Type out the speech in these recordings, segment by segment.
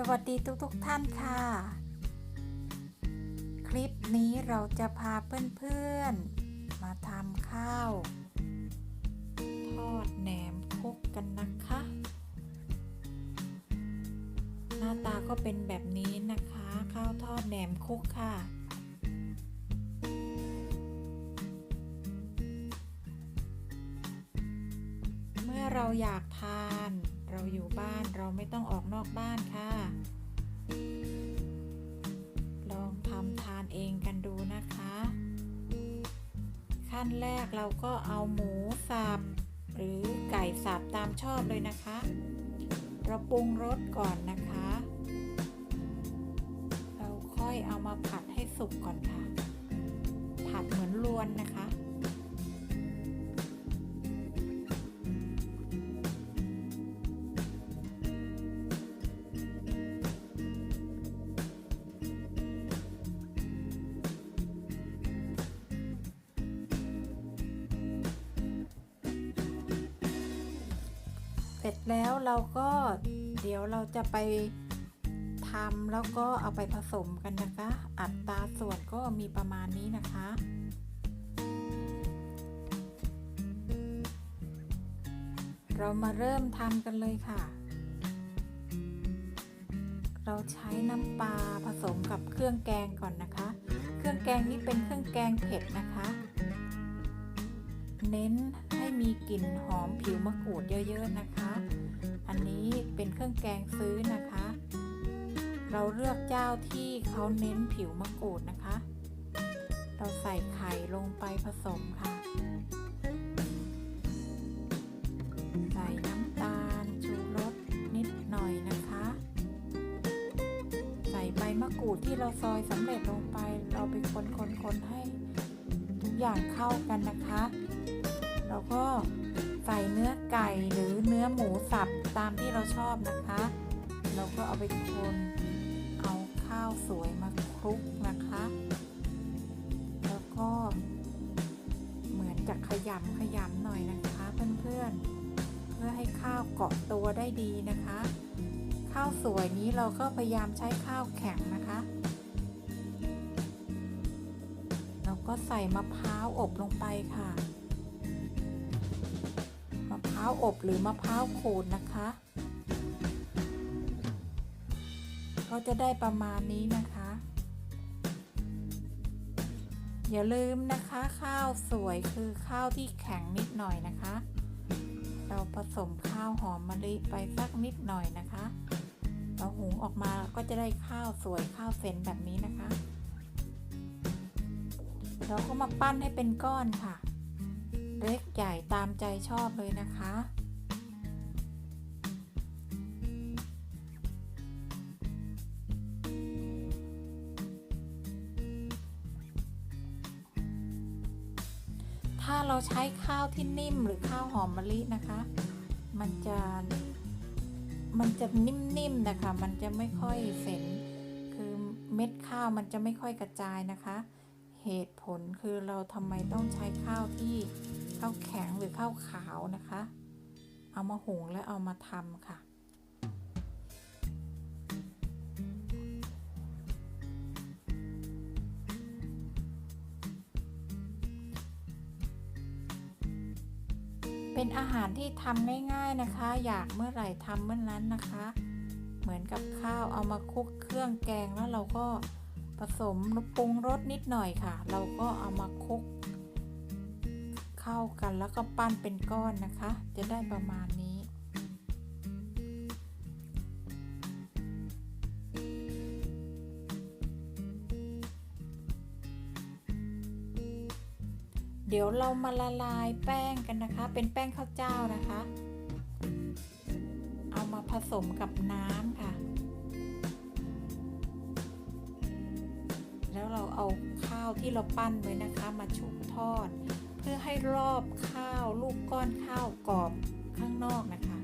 สวัสดีทุกๆทท่านค่ะ คลิปนี้เราจะพาเพื่อนๆ มาทำข้าว ทอดแหนมคุกกันนะคะ หน้าตาก็เป็นแบบนี้นะคะ ข้าวทอดแหนมคุกค่ะเมื่อเราอยากทา เราอยู่บ้านเราไม่ต้องออกนอกบ้านค่ะ ลองทำทานเองกันดูนะคะ ขั้นแรกเราก็เอาหมูสับหรือไก่สับตามชอบเลยนะคะ เราปรุงรสก่อนนะคะ เราค่อยเอามาผัดให้สุกก่อนค่ะ ผัดเหมือนลวนนะคะ แล้วเราก็เดี๋ยวเราจะไปทำแล้วก็เอาไปผสมกันนะคะ อัตราส่วนก็มีประมาณนี้นะคะเรามาเริ่มทำกันเลยค่ะ เราใช้น้ำปลาผสมกับเครื่องแกงก่อนนะคะ เครื่องแกงนี้เป็นเครื่องแกงเผ็ดนะคะ เน้นให้มีกลิ่นหอมผิวมะกรูดเยอะๆนะคะ รื่องแกงซื้อนะคะ เราเลือกเจ้าที่เขาเน้นผิวมะกรูดนะคะ เราใส่ไข่ลงไปผสมค่ะ ใส่น้ำตาลชูรสนิดหน่อยนะคะ ใส่ใบมะกรูดที่เราซอยสำเร็จลงไป เราไปคนๆๆให้ทุกอย่างเข้ากันนะคะเราก็ ใส่เนื้อไก่หรือเนื้อหมูสับตามที่เราชอบนะคะ เราก็เอาไปคนเอาข้าวสวยมาคลุกนะคะ แล้วก็เหมือนจะขยำขยำหน่อยนะคะเพื่อนๆ เพื่อให้ข้าวเกาะตัวได้ดีนะคะ ข้าวสวยนี้เราก็พยายามใช้ข้าวแข็งนะคะเราก็ใส่มะพร้าวอบลงไปค่ะาวอบหรือมะพร้าวขูดนะคะ ก็จะได้ประมาณนี้นะคะ อย่าลืมนะคะข้าวสวยคือข้าวที่แข็งนิดหน่อยนะคะ เราผสมข้าวหอมมะลิไปสักนิดหน่อยนะคะเราหุงออกมาก็จะได้ข้าวสวยข้าวเส้นแบบนี้นะคะเราก็มาปั้นให้เป็นก้อนค่ะ เล็กใหญ่ตามใจชอบเลยนะคะ ถ้าเราใช้ข้าวที่นิ่มหรือข้าวหอมมะลินะคะ มันจะมันจะนิ่มๆนะคะ มันจะไม่ค่อยเส็นคือเม็ดข้าวมันจะไม่ค่อยกระจายนะคะ เหตุผลคือเราทำไมต้องใช้ข้าวที่ ข้าวแข็งหรือข้าวขาวนะคะ เอามาหุงและเอามาทำค่ะเป็นอาหารที่ทำง่ายๆนะคะ อยากเมื่อไหร่ทำเมื่อนั้นนะคะ เหมือนกับข้าวเอามาคลุกเครื่องแกงแล้วเราก็ผสมปรุงรสนิดหน่อยค่ะ เราก็เอามาคลุก เข้ากันแล้วก็ปั้นเป็นก้อนนะคะ จะได้ประมาณนี้ เดี๋ยวเรามาละลายแป้งกันนะคะ เป็นแป้งข้าวเจ้านะคะ เอามาผสมกับน้ำค่ะ แล้วเราเอาข้าวที่เราปั้นไว้นะคะมาชุบทอด พื่อให้รอบข้าวลูกก้อนข้าวกรอบข้างนอกนะคะ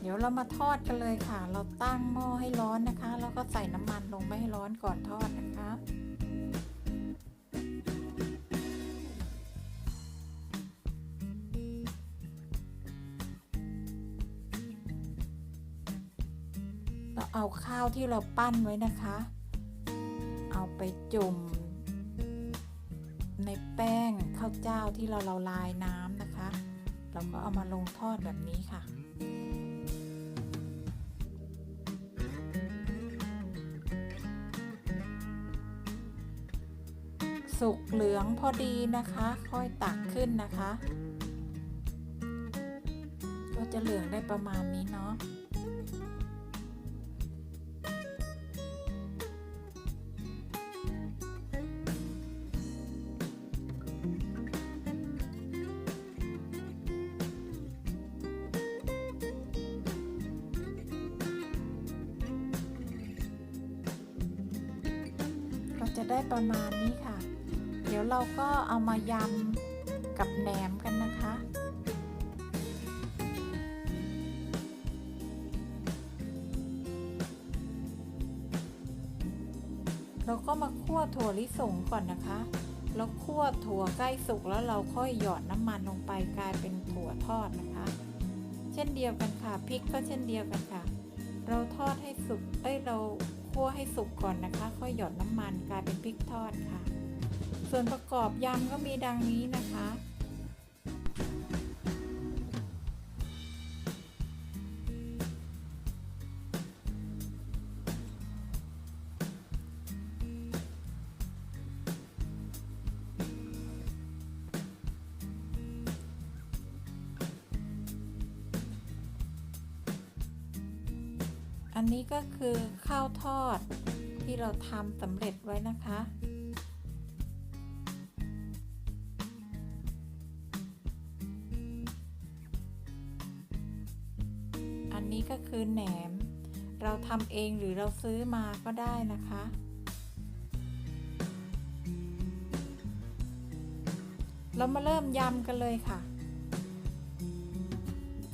เดี๋ยวเรามาทอดกันเลยค่ะ เราตั้งหม้อให้ร้อนนะคะ แล้วก็ใส่น้ำมันลงไปให้ร้อนก่อนทอดนะคะเราเอาข้าวที่เราปั้นไว้นะคะ ไปจุ่ม ในแป้งข้าวเจ้าที่เราละลายน้ำนะคะ เราก็เอามาลงทอดแบบนี้ค่ะสุกเหลืองพอดีนะคะ ค่อยตักขึ้นนะคะ ก็จะเหลืองได้ประมาณนี้เนาะ ได้ประมาณนี้ค่ะ เดี๋ยวเราก็เอามายำกับแหนมกันนะคะเราก็มาคั่วถั่วลิสงก่อนนะคะ แล้วคั่วถั่วใกล้สุกแล้วเราค่อยหยอดน้ำมันลงไปกลายเป็นถั่วทอดนะคะ เช่นเดียวกันค่ะพริกก็เช่นเดียวกันค่ะ เราทอดให้สุกเอ้ยเรา คั่วให้สุกก่อนนะคะ ค่อยหยอดน้ำมันกลายเป็นพริกทอดค่ะ ส่วนประกอบยำก็มีดังนี้นะคะ นนี้ก็คือข้าวทอดที่เราทำสำเร็จไว้นะคะ อันนี้ก็คือแหนม เราทำเองหรือเราซื้อมาก็ได้นะคะ เรามาเริ่มยำกันเลยค่ะ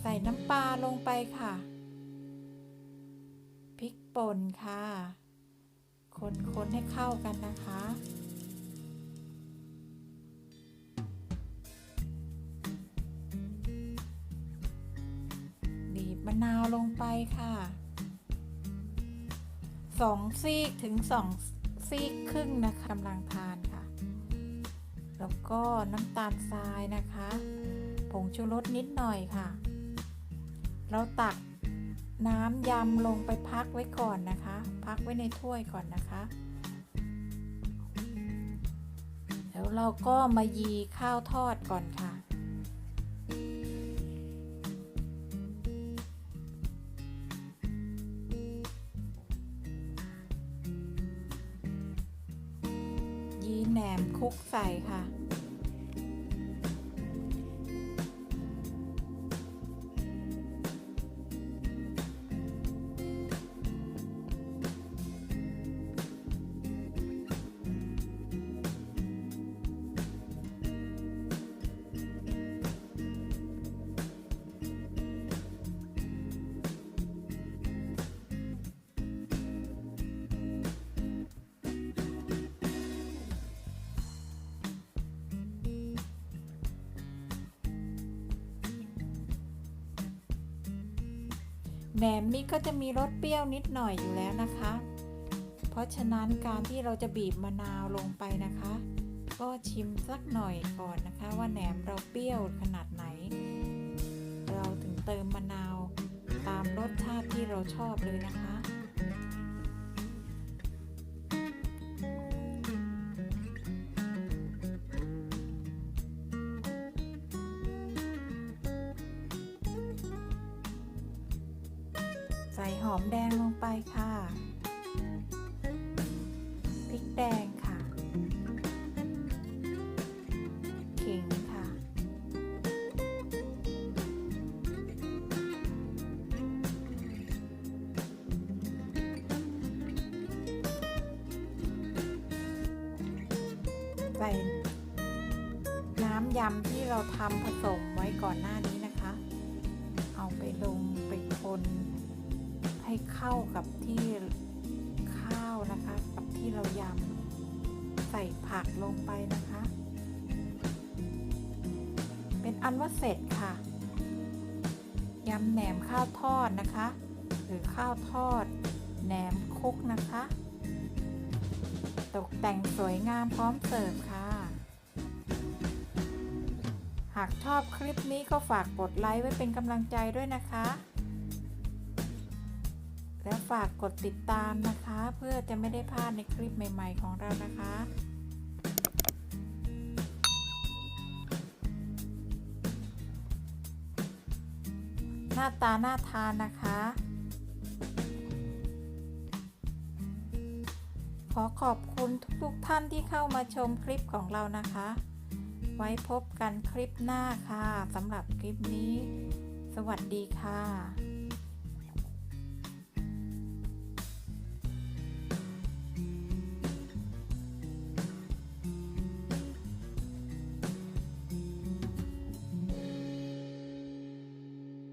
ใส่น้ำปลาลงไปค่ะ พริกป่นค่ะ คนๆให้เข้ากันนะคะ บีบมะนาวลงไปค่ะสองซีกถึงสองซีกครึ่งนะคะกำลังทานค่ะ แล้วก็น้ำตาลทรายนะคะ ผงชูรสนิดหน่อยค่ะ เราตัก น้ำยำลงไปพักไว้ก่อนนะคะ พักไว้ในถ้วยก่อนนะคะ แล้วเราก็มายีข้าวทอดก่อนค่ะ แหนมนี่ก็จะมีรสเปรี้ยวนิดหน่อยอยู่แล้วนะคะ เพราะฉะนั้นการที่เราจะบีบมะนาวลงไปนะคะ ก็ชิมสักหน่อยก่อนนะคะ ว่าแหนมเราเปรี้ยวขนาดไหน เราถึงเติมมะนาวตามรสชาติที่เราชอบเลยนะคะ ใส่หอมแดงลงไปค่ะ พริกแดงค่ะ ขิงค่ะ ใส่น้ำยำที่เราทำผสมไว้ก่อนหน้านี้นะ ให้เข้ากับที่ข้าวนะคะ กับที่เรายำใส่ผักลงไปนะคะ เป็นอันว่าเสร็จค่ะยำแหนมข้าวทอดนะคะ หรือข้าวทอดแหนมคุกนะคะ ตกแต่งสวยงามพร้อมเสิร์ฟค่ะ หากชอบคลิปนี้ก็ฝากกดไลค์ไว้เป็นกำลังใจด้วยนะคะ และฝากกดติดตามนะคะ เพื่อจะไม่ได้พลาดในคลิปใหม่ๆของเรานะคะหน้าตาน่าทานนะคะ ขอขอบคุณทุกๆท่านที่เข้ามาชมคลิปของเรานะคะ ไว้พบกันคลิปหน้าค่ะสำหรับคลิปนี้ สวัสดีค่ะ